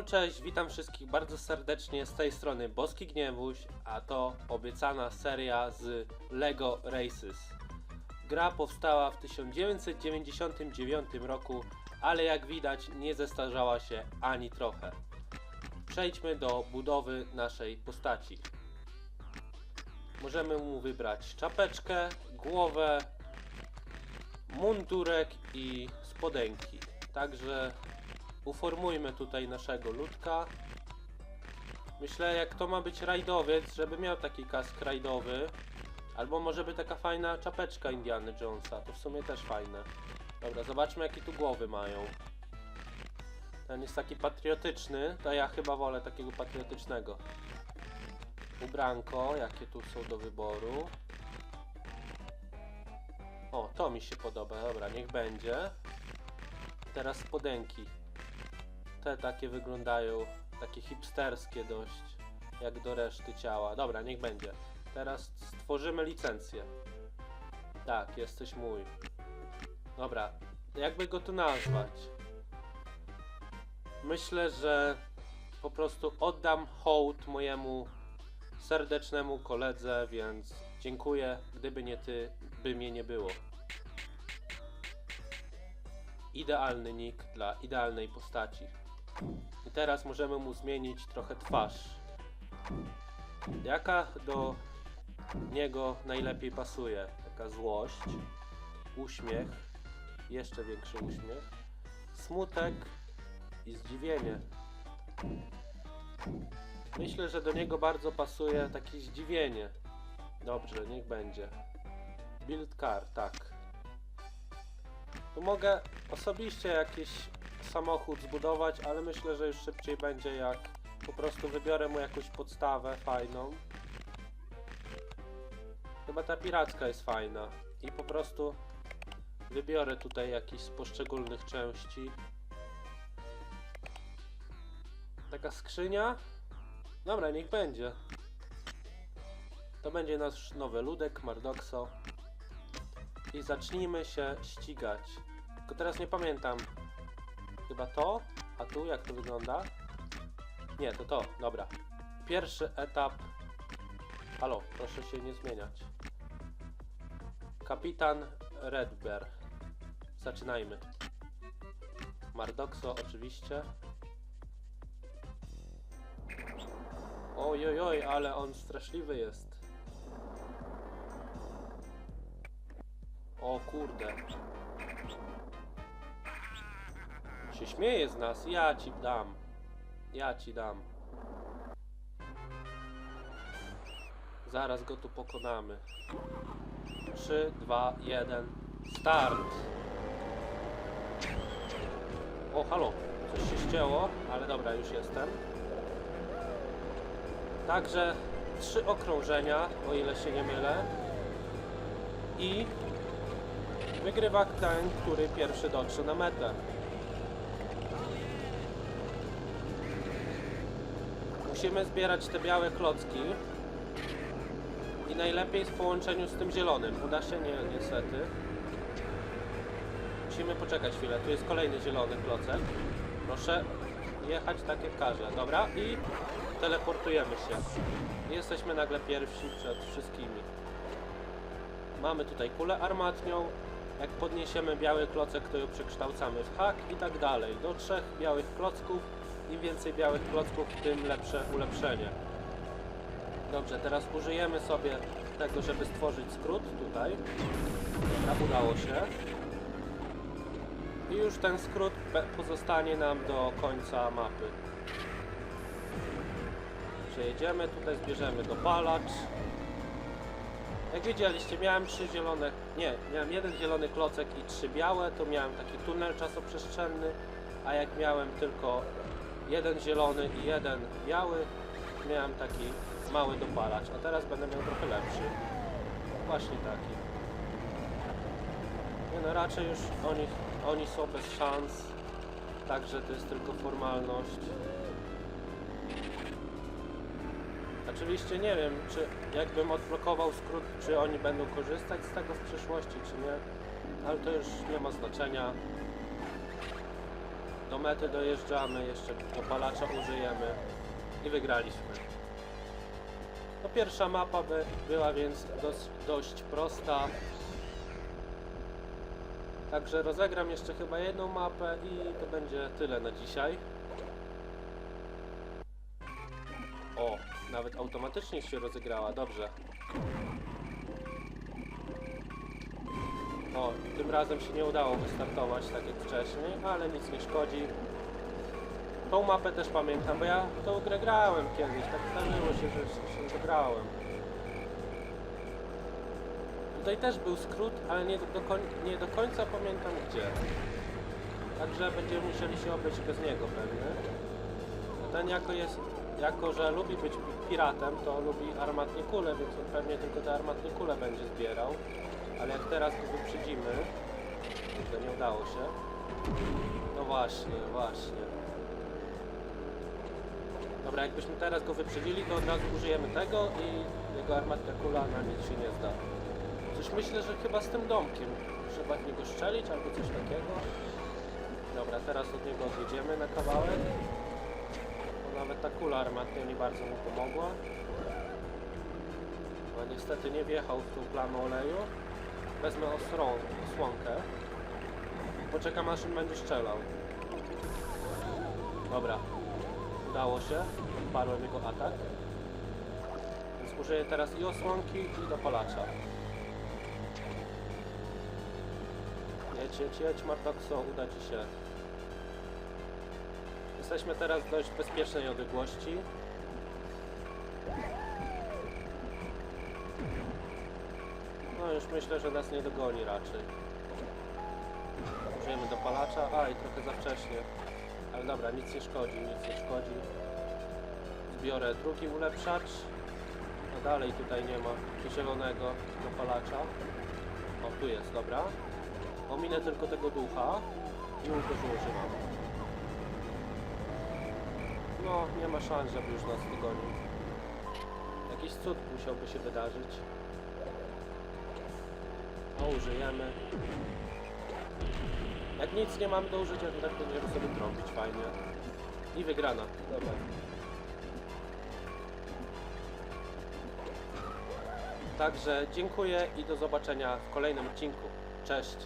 Halo, cześć, witam wszystkich bardzo serdecznie z tej strony Boski Gniewuś, a to obiecana seria z LEGO Races. Gra powstała w 1999 roku, ale jak widać nie zestarzała się ani trochę. Przejdźmy do budowy naszej postaci. Możemy mu wybrać czapeczkę, głowę, mundurek i spodenki. Także uformujmy tutaj naszego ludka. Myślę, jak to ma być rajdowiec, żeby miał taki kask rajdowy. Albo może by taka fajna czapeczka Indiana Jonesa, to w sumie też fajne. Dobra, zobaczmy jakie tu głowy mają. Ten jest taki patriotyczny, to ja chyba wolę takiego patriotycznego. Ubranko, jakie tu są do wyboru. O, to mi się podoba, dobra, niech będzie. Teraz spodenki. Te takie wyglądają, takie hipsterskie dość, jak do reszty ciała. Dobra, niech będzie. Teraz stworzymy licencję. Tak, jesteś mój. Dobra, jakby go tu nazwać? Myślę, że po prostu oddam hołd mojemu serdecznemu koledze, więc dziękuję. Gdyby nie ty, by mnie nie było. Idealny nick dla idealnej postaci. I teraz możemy mu zmienić trochę twarz. Jaka do niego najlepiej pasuje? Taka złość, uśmiech, jeszcze większy uśmiech, smutek i zdziwienie. Myślę, że do niego bardzo pasuje takie zdziwienie. Dobrze, niech będzie. Build car, tak. Tu mogę osobiście jakiś samochód zbudować, ale myślę, że już szybciej będzie jak po prostu wybiorę mu jakąś podstawę fajną. Chyba ta piracka jest fajna i po prostu wybiorę tutaj jakiś z poszczególnych części. Taka skrzynia? Dobra, niech będzie. To będzie nasz nowy ludek, Mardoxo. I zacznijmy się ścigać. Tylko teraz nie pamiętam. Chyba to? A tu jak to wygląda? Nie, to to, dobra. Pierwszy etap. Halo, proszę się nie zmieniać. Kapitan Redbear. Zaczynajmy. Mardoxo oczywiście. Oj, oj, oj, ale on straszliwy jest. O kurde. Się śmieje z nas, ja ci dam. Ja ci dam. Zaraz go tu pokonamy. 3, 2, 1, start! O, halo, coś się ścięło, ale dobra, już jestem. Także trzy okrążenia, o ile się nie mylę. I wygrywa ten, który pierwszy dotrze na metę. Musimy zbierać te białe klocki. I najlepiej w połączeniu z tym zielonym. Uda się? Nie, niestety. Musimy poczekać chwilę. Tu jest kolejny zielony klocek. Proszę jechać tak jak każe. Dobra i teleportujemy się. Jesteśmy nagle pierwsi przed wszystkimi. Mamy tutaj kulę armatnią. Jak podniesiemy biały klocek, to ją przekształcamy w hak i tak dalej. Do trzech białych klocków. Im więcej białych klocków, tym lepsze ulepszenie. Dobrze, teraz użyjemy sobie tego, żeby stworzyć skrót tutaj. Dobra, udało się. I już ten skrót pozostanie nam do końca mapy. Przejedziemy, tutaj zbierzemy dopalacz. Jak widzieliście, miałem trzy zielone, nie, miałem jeden zielony klocek i trzy białe, to miałem taki tunel czasoprzestrzenny, a jak miałem tylko jeden zielony i jeden biały, miałem taki mały dopalacz, a teraz będę miał trochę lepszy. Właśnie taki. Nie no, raczej już oni, oni są bez szans, także to jest tylko formalność. Oczywiście nie wiem, czy jakbym odblokował skrót, czy oni będą korzystać z tego w przyszłości, czy nie, ale to już nie ma znaczenia. Do mety dojeżdżamy, jeszcze dopalacza użyjemy i wygraliśmy. To pierwsza mapa by była więc dość, dość prosta. Także rozegram jeszcze chyba jedną mapę i to będzie tyle na dzisiaj. O, nawet automatycznie się rozegrała, dobrze. O, tym razem się nie udało wystartować tak jak wcześniej, ale nic nie szkodzi. Tą mapę też pamiętam, bo ja tą grę grałem kiedyś, tak zdarzyło się, że się zagrałem. Tutaj też był skrót, ale nie do, nie do końca pamiętam gdzie. Także będziemy musieli się obejść bez niego pewnie. Ten jako jest, jako że lubi być piratem, to lubi armatnie kule, więc on pewnie tylko te armatnie kule będzie zbierał. Ale jak teraz go wyprzedzimy, to nie udało się. No właśnie, właśnie. Dobra, jakbyśmy teraz go wyprzedzili, to od razu użyjemy tego i jego armatka kula na nic się nie zda. Coś myślę, że chyba z tym domkiem. Trzeba w niego strzelić albo coś takiego. Dobra, teraz od niego odjedziemy na kawałek. Bo nawet ta kula armatnia nie bardzo mu pomogła. No niestety nie wjechał w tą plamę oleju. Wezmę ostrą osłonkę. Poczekam aż on będzie strzelał. Dobra. Udało się. Odparłem jego atak. Więc użyję teraz i osłonki i dopalacza. Jedź, jedź, jedź Martoxo, uda Ci się. Jesteśmy teraz dość bezpiecznej odległości. No już myślę, że nas nie dogoni raczej. Użyjemy dopalacza. A i trochę za wcześnie. Ale dobra, nic nie szkodzi, nic nie szkodzi. Zbiorę drugi ulepszacz. No dalej tutaj nie ma zielonego dopalacza. O, tu jest, dobra. Ominę tylko tego ducha i też używam. No, nie ma szans, żeby już nas dogonił. Jakiś cud musiałby się wydarzyć. A użyjemy. Jak nic nie mamy do użycia, to tak będziemy sobie trąbić fajnie. I wygrana. Dobra. Także dziękuję i do zobaczenia w kolejnym odcinku. Cześć!